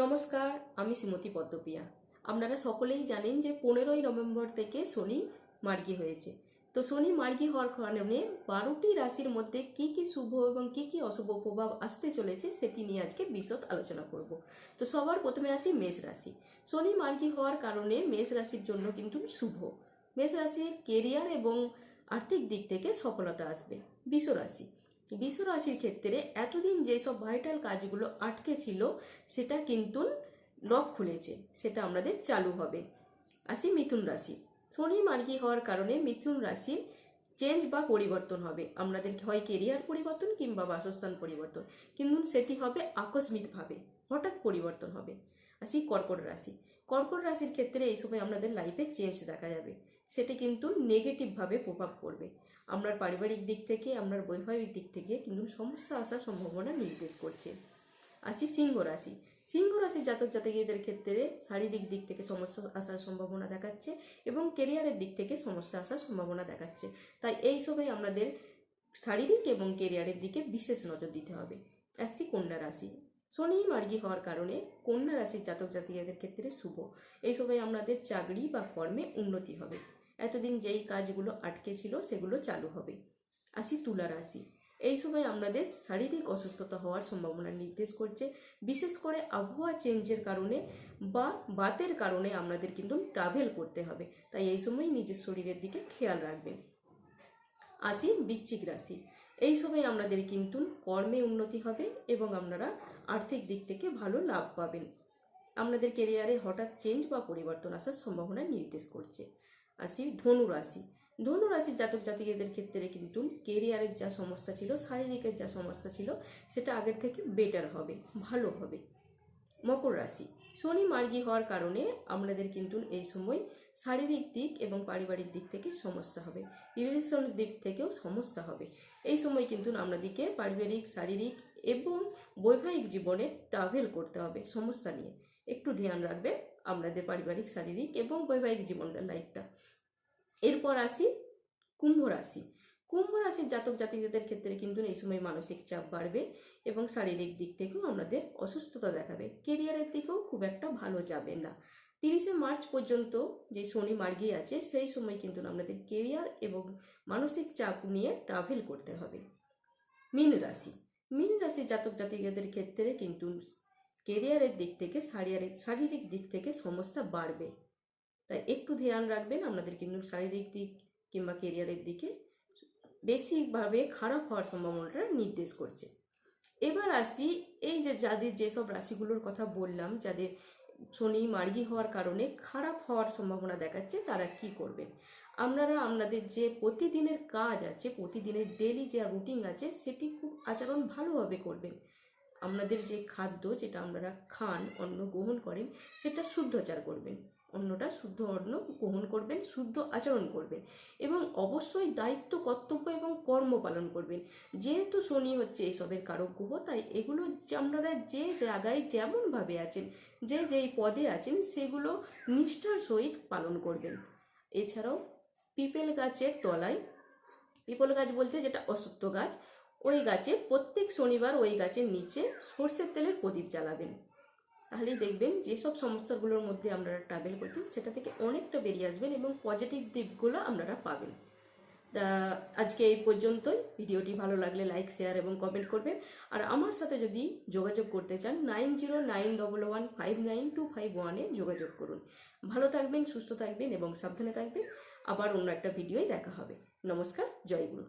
নমস্কার, আমি শ্রীমতী পদ্মপ্রিয়া। আপনারা সকলেই জানেন যে পনেরোই নভেম্বর থেকে শনি মার্গী হয়েছে। তো শনি মার্গী হওয়ার কারণে বারোটি রাশির মধ্যে কি কি শুভ এবং কি কি অশুভ প্রভাব আসতে চলেছে সেটি নিয়ে আজকে বিশদ আলোচনা করব। তো সবার প্রথমে আসি মেষ রাশি। শনি মার্গী হওয়ার কারণে মেষ রাশির জন্য কিন্তু শুভ। মেষ রাশির কেরিয়ার এবং আর্থিক দিক থেকে সফলতা আসবে। বিষ রাশি। বিষ রাশির ক্ষেত্রে এতদিন যেসব ভাইটাল কাজগুলো আটকে ছিল, সেটা কিন্তু লক খুলেছে, সেটা আমাদের চালু হবে। আসি মিথুন রাশি। শনি মার্গী হওয়ার কারণে মিথুন রাশির চেঞ্জ বা পরিবর্তন হবে। আমাদের হয় কেরিয়ার পরিবর্তন কিংবা বাসস্থান পরিবর্তন। কিন্তু সেটি হবে আকস্মিকভাবে, হঠাৎ পরিবর্তন হবে। আসি কর্কট রাশি। কর্কট রাশির ক্ষেত্রে এই সময় আমাদের লাইফে চেঞ্জ দেখা যাবে। সেটি কিন্তু নেগেটিভভাবে প্রভাব পড়বে। আপনার পারিবারিক দিক থেকে আপনার বৈবাহিক দিক থেকে কিন্তু সমস্যা আসার সম্ভাবনা নির্দেশ করছে। আসি সিংহ রাশি। সিংহ রাশির জাতক জাতকীদের ক্ষেত্রে শারীরিক দিক থেকে সমস্যা আসার সম্ভাবনা দেখাচ্ছে এবং কেরিয়ারের দিক থেকে সমস্যা আসার সম্ভাবনা দেখাচ্ছে। তাই এই সময় আমাদের শারীরিক এবং কেরিয়ারের দিকে বিশেষ নজর দিতে হবে। আসি কন্যা রাশি। শনি মার্গী হওয়ার কারণে কন্যা রাশির জাতক জাতিকাদের ক্ষেত্রে শুভ। এই সবাই আমাদের চাকরি বা কর্মে উন্নতি হবে। এতদিন যেই কাজগুলো আটকে ছিল সেগুলো চালু হবে। আসি তুলা রাশি। এই সময় আমাদের শারীরিক অসুস্থতা হওয়ার সম্ভাবনা নির্দেশ করছে। বিশেষ করে আবহাওয়া চেঞ্জের কারণে বা বাতের কারণে আমাদের কিন্তু ট্রাভেল করতে হবে। তাই এই সময় নিজের শরীরের দিকে খেয়াল রাখবেন। আসি বৃশ্চিক রাশি। এই সময় আমাদের কিন্তু কর্মে উন্নতি হবে এবং আপনারা আর্থিক দিক থেকে ভালো লাভ পাবেন। আপনাদের কেরিয়ারে হঠাৎ চেঞ্জ বা পরিবর্তন আসার সম্ভাবনা নির্দেশ করছে। আসি ধনু রাশি ধনু রাশির জাতক জাতিকেদের ক্ষেত্রে কিন্তু কেরিয়ারের যা সমস্যা ছিল, শারীরিকের যা সমস্যা ছিল, সেটা আগের থেকে বেটার হবে, ভালো হবে। মকর রাশি। শনি মার্গী হওয়ার কারণে আমাদের কিন্তু এই সময় শারীরিক দিক এবং পারিবারিক দিক থেকে সমস্যা হবে রিলেশনের দিক থেকেও সমস্যা হবে। এই সময় কিন্তু আপনাদেরকে পারিবারিক, শারীরিক এবং বৈবাহিক জীবনে ট্রাভেল করতে হবে সমস্যা নিয়ে। একটু ধ্যান রাখবেন। আপনাদের পারিবারিক, শারীরিক এবং বৈবাহিক জীবনটা লাইফটা এরপর আসি কুম্ভ রাশি। কুম্ভ রাশির জাতক জাতিদের ক্ষেত্রে কিন্তু এই সময় মানসিক চাপ বাড়বে এবং শারীরিক দিক থেকেও আমাদের অসুস্থতা দেখাবে। কেরিয়ারের দিকেও খুব একটা ভালো যাবে না। তিরিশে মার্চ পর্যন্ত যে শনি মার্গী আছে, সেই সময় কিন্তু আমাদের কেরিয়ার এবং মানসিক চাপ নিয়ে ট্রাভেল করতে হবে। মীন রাশি। মীন রাশির জাতক জাতিকাদের ক্ষেত্রে কিন্তু কেরিয়ারের দিক থেকে, শারীরিক শারীরিক দিক থেকে সমস্যা বাড়বে। তাই একটু ধ্যান রাখবেন আপনাদের কিন্তু শারীরিক দিক কিংবা কেরিয়ারের দিকে বেশিভাবে খারাপ হওয়ার সম্ভাবনাটা নির্দেশ করছে। এবার আসি, এই যে যাদের যেসব রাশিগুলোর কথা বললাম, যাদের শনি মার্গি হওয়ার কারণে খারাপ হওয়ার সম্ভাবনা দেখাচ্ছে, তারা কি করবেন আপনারা আপনাদের যে প্রতিদিনের কাজ আছে, প্রতিদিনের ডেলি যে রুটিন আছে, সেটি খুব আচরণ ভালোভাবে করবেন। আপনাদের যে খাদ্য যেটা আপনারা খান, অন্ন গ্রহণ করেন, সেটা শুদ্ধচার করবেন। অন্নটা শুদ্ধ অন্ন গ্রহণ করবেন, শুদ্ধ আচরণ করবেন এবং অবশ্যই দায়িত্ব, কর্তব্য এবং কর্ম পালন করবেন। যেহেতু শনি হচ্ছে এসবের কারক গ্রহ, তাই এগুলো আপনারা যে জায়গায় যেমনভাবে আছেন, যে যেই পদে আছেন, সেগুলো নিষ্ঠার সহিত পালন করবেন। এছাড়াও পিপেল গাছের তলায়, পিপল গাছ বলতে যেটা অসত্য গাছ ওই গাছে প্রত্যেক শনিবার ওই গাছের নিচে সর্ষের তেলের প্রদীপ জ্বালাবেন। তাহলেই দেখবেন যেসব সমস্যাগুলোর মধ্যে আপনারা ট্রাভেল করছেন সেটা থেকে অনেকটা বেরিয়ে আসবেন এবং পজিটিভ দিকগুলো আপনারা পাবেন। তা, আজকে এই পর্যন্তই। ভিডিওটি ভালো লাগলে লাইক শেয়ার এবং কমেন্ট করবেন। আর আমার সাথে যদি যোগাযোগ করতে চান nine zero nine double one five nine two five ওয়ানে যোগাযোগ করুন। ভালো থাকবেন, সুস্থ থাকবেন এবং সাবধানে থাকবেন। আবার অন্য একটা ভিডিওয় দেখা হবে। নমস্কার, জয় গুরু।